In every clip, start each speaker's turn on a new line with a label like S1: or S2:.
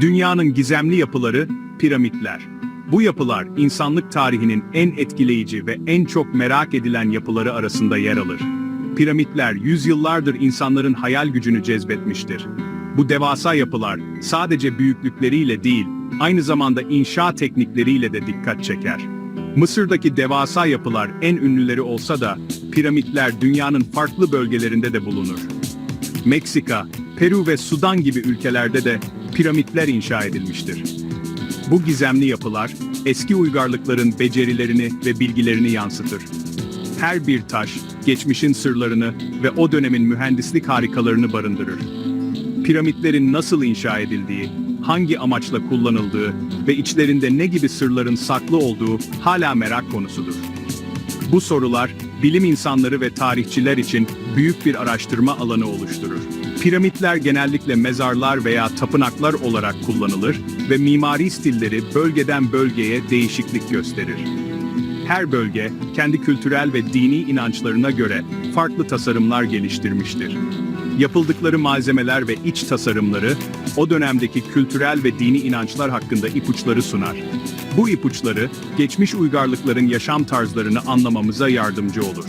S1: Dünyanın gizemli yapıları, piramitler. Bu yapılar, insanlık tarihinin en etkileyici ve en çok merak edilen yapıları arasında yer alır. Piramitler yüzyıllardır insanların hayal gücünü cezbetmiştir. Bu devasa yapılar, sadece büyüklükleriyle değil, aynı zamanda inşa teknikleriyle de dikkat çeker. Mısır'daki devasa yapılar en ünlüleri olsa da, piramitler dünyanın farklı bölgelerinde de bulunur. Meksika, Peru ve Sudan gibi ülkelerde de piramitler inşa edilmiştir. Bu gizemli yapılar, eski uygarlıkların becerilerini ve bilgilerini yansıtır. Her bir taş, geçmişin sırlarını ve o dönemin mühendislik harikalarını barındırır. Piramitlerin nasıl inşa edildiği, hangi amaçla kullanıldığı ve içlerinde ne gibi sırların saklı olduğu hala merak konusudur. Bu sorular, bilim insanları ve tarihçiler için büyük bir araştırma alanı oluşturur. Piramitler genellikle mezarlar veya tapınaklar olarak kullanılır ve mimari stilleri bölgeden bölgeye değişiklik gösterir. Her bölge, kendi kültürel ve dini inançlarına göre farklı tasarımlar geliştirmiştir. Yapıldıkları malzemeler ve iç tasarımları, o dönemdeki kültürel ve dini inançlar hakkında ipuçları sunar. Bu ipuçları, geçmiş uygarlıkların yaşam tarzlarını anlamamıza yardımcı olur.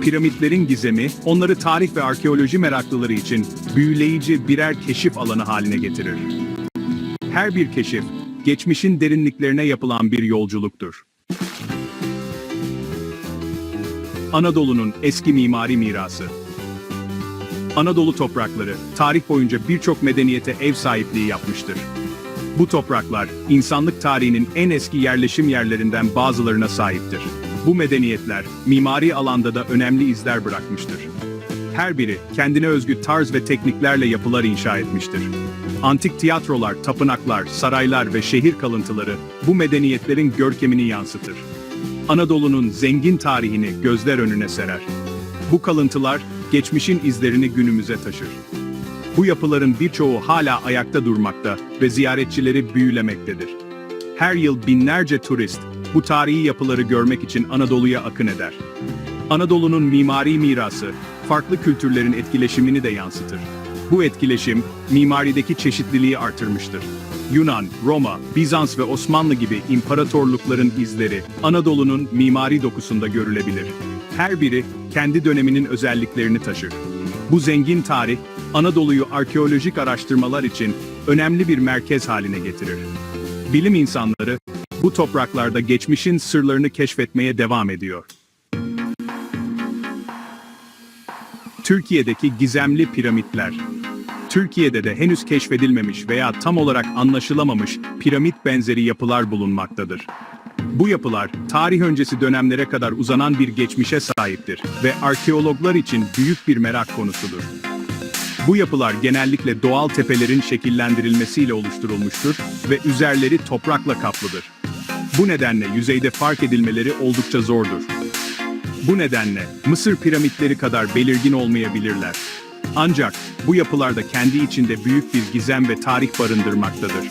S1: Piramitlerin gizemi, onları tarih ve arkeoloji meraklıları için büyüleyici birer keşif alanı haline getirir. Her bir keşif, geçmişin derinliklerine yapılan bir yolculuktur. Anadolu'nun eski mimari mirası. Anadolu toprakları, tarih boyunca birçok medeniyete ev sahipliği yapmıştır. Bu topraklar, insanlık tarihinin en eski yerleşim yerlerinden bazılarına sahiptir. Bu medeniyetler, mimari alanda da önemli izler bırakmıştır. Her biri, kendine özgü tarz ve tekniklerle yapılar inşa etmiştir. Antik tiyatrolar, tapınaklar, saraylar ve şehir kalıntıları, bu medeniyetlerin görkemini yansıtır. Anadolu'nun zengin tarihini gözler önüne serer. Bu kalıntılar, geçmişin izlerini günümüze taşır. Bu yapıların birçoğu hala ayakta durmakta ve ziyaretçileri büyülemektedir. Her yıl binlerce turist, bu tarihi yapıları görmek için Anadolu'ya akın eder. Anadolu'nun mimari mirası, farklı kültürlerin etkileşimini de yansıtır. Bu etkileşim, mimarideki çeşitliliği artırmıştır. Yunan, Roma, Bizans ve Osmanlı gibi imparatorlukların izleri, Anadolu'nun mimari dokusunda görülebilir. Her biri, kendi döneminin özelliklerini taşır. Bu zengin tarih, Anadolu'yu arkeolojik araştırmalar için önemli bir merkez haline getirir. Bilim insanları, bu topraklarda geçmişin sırlarını keşfetmeye devam ediyor. Türkiye'deki gizemli piramitler. Türkiye'de de henüz keşfedilmemiş veya tam olarak anlaşılamamış piramit benzeri yapılar bulunmaktadır. Bu yapılar, tarih öncesi dönemlere kadar uzanan bir geçmişe sahiptir ve arkeologlar için büyük bir merak konusudur. Bu yapılar genellikle doğal tepelerin şekillendirilmesiyle oluşturulmuştur ve üzerleri toprakla kaplıdır. Bu nedenle yüzeyde fark edilmeleri oldukça zordur. Bu nedenle Mısır piramitleri kadar belirgin olmayabilirler. Ancak bu yapılarda kendi içinde büyük bir gizem ve tarih barındırmaktadır.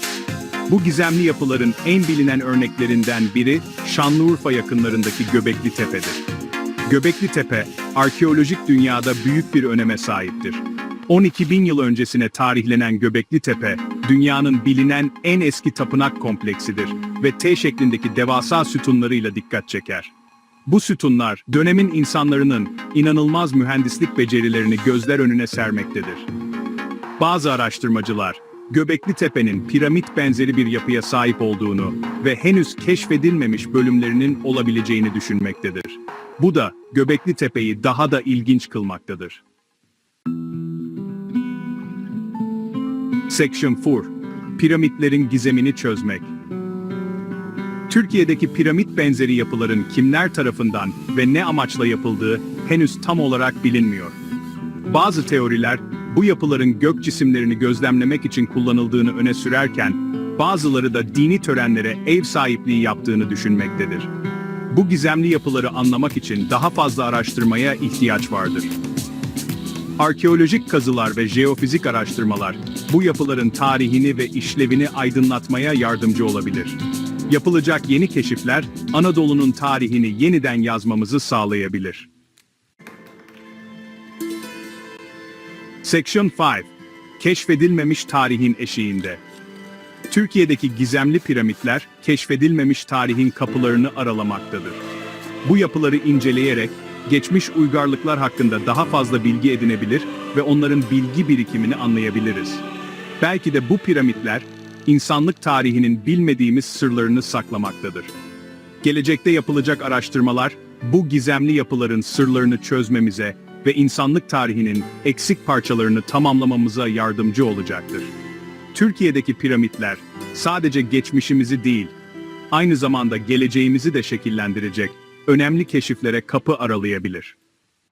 S1: Bu gizemli yapıların en bilinen örneklerinden biri Şanlıurfa yakınlarındaki Göbekli Tepe'dir. Göbekli Tepe, arkeolojik dünyada büyük bir öneme sahiptir. 12 bin yıl öncesine tarihlenen Göbekli Tepe, dünyanın bilinen en eski tapınak kompleksidir ve T şeklindeki devasa sütunlarıyla dikkat çeker. Bu sütunlar, dönemin insanlarının inanılmaz mühendislik becerilerini gözler önüne sermektedir. Bazı araştırmacılar, Göbekli Tepe'nin piramit benzeri bir yapıya sahip olduğunu ve henüz keşfedilmemiş bölümlerinin olabileceğini düşünmektedir. Bu da Göbekli Tepe'yi daha da ilginç kılmaktadır. Section 4 Piramitlerin gizemini çözmek Türkiye'deki piramit benzeri yapıların kimler tarafından ve ne amaçla yapıldığı henüz tam olarak bilinmiyor. Bazı teoriler, bu yapıların gök cisimlerini gözlemlemek için kullanıldığını öne sürerken, bazıları da dini törenlere ev sahipliği yaptığını düşünmektedir. Bu gizemli yapıları anlamak için daha fazla araştırmaya ihtiyaç vardır. Arkeolojik kazılar ve jeofizik araştırmalar, bu yapıların tarihini ve işlevini aydınlatmaya yardımcı olabilir. Yapılacak yeni keşifler, Anadolu'nun tarihini yeniden yazmamızı sağlayabilir. Section 5 Keşfedilmemiş tarihin eşiğinde Türkiye'deki gizemli piramitler, keşfedilmemiş tarihin kapılarını aralamaktadır. Bu yapıları inceleyerek, geçmiş uygarlıklar hakkında daha fazla bilgi edinebilir ve onların bilgi birikimini anlayabiliriz. Belki de bu piramitler, insanlık tarihinin bilmediğimiz sırlarını saklamaktadır. Gelecekte yapılacak araştırmalar, bu gizemli yapıların sırlarını çözmemize ve insanlık tarihinin eksik parçalarını tamamlamamıza yardımcı olacaktır. Türkiye'deki piramitler sadece geçmişimizi değil, aynı zamanda geleceğimizi de şekillendirecek önemli keşiflere kapı aralayabilir.